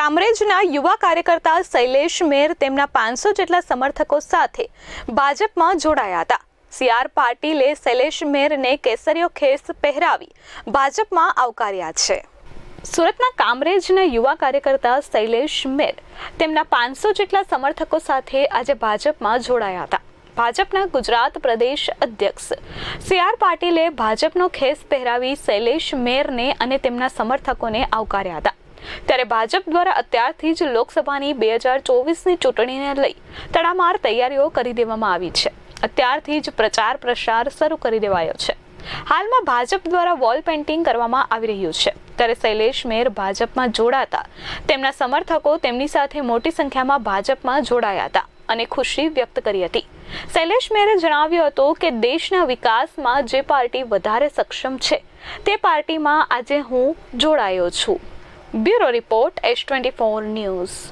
કામરેજના યુવા કાર્યકર્તા શૈલેષ મેર તેમના પાંચસો જેટલા સમર્થકો સાથે ભાજપમાં જોડાયા હતા. સીઆર પાટીલે શૈલેષ મેરને કેસરીયો ખેસ પહેરાવી ભાજપમાં આવકાર્યા છે. સુરતના કામરેજના યુવા કાર્યકર્તા શૈલેષ મેર તેમના પાંચસો જેટલા સમર્થકો સાથે આજે ભાજપમાં જોડાયા હતા. ભાજપના ગુજરાત પ્રદેશ અધ્યક્ષ સી આર પાટીલે ભાજપનો ખેસ પહેરાવી શૈલેષ મેરને અને તેમના સમર્થકોને આવકાર્યા હતા. ત્યારે ભાજપ દ્વારા અત્યારથી જ લોકસભાની બે હજાર ચોવીસની ચૂંટણીને લઈ તડામાર તૈયારીઓ કરી દેવામાં આવી છે. અત્યારથી જ પ્રચાર પ્રસાર શરૂ કરી દેવાયો છે. હાલમાં ભાજપ દ્વારા વોલ પેઇન્ટિંગ કરવામાં આવી રહ્યું છે. ત્યારે શૈલેષ મેર ભાજપમાં જોડાતા. તેમના સમર્થકો તેમની સાથે મોટી સંખ્યામાં ભાજપમાં જોડાયા હતા અને ખુશી વ્યક્ત કરી હતી. શૈલેષ મેરે જણાવ્યું હતું કે દેશના વિકાસમાં જે પાર્ટી વધારે સક્ષમ છે, તે પાર્ટીમાં આજે હું જોડાયો છું. Bureau Report H24 News.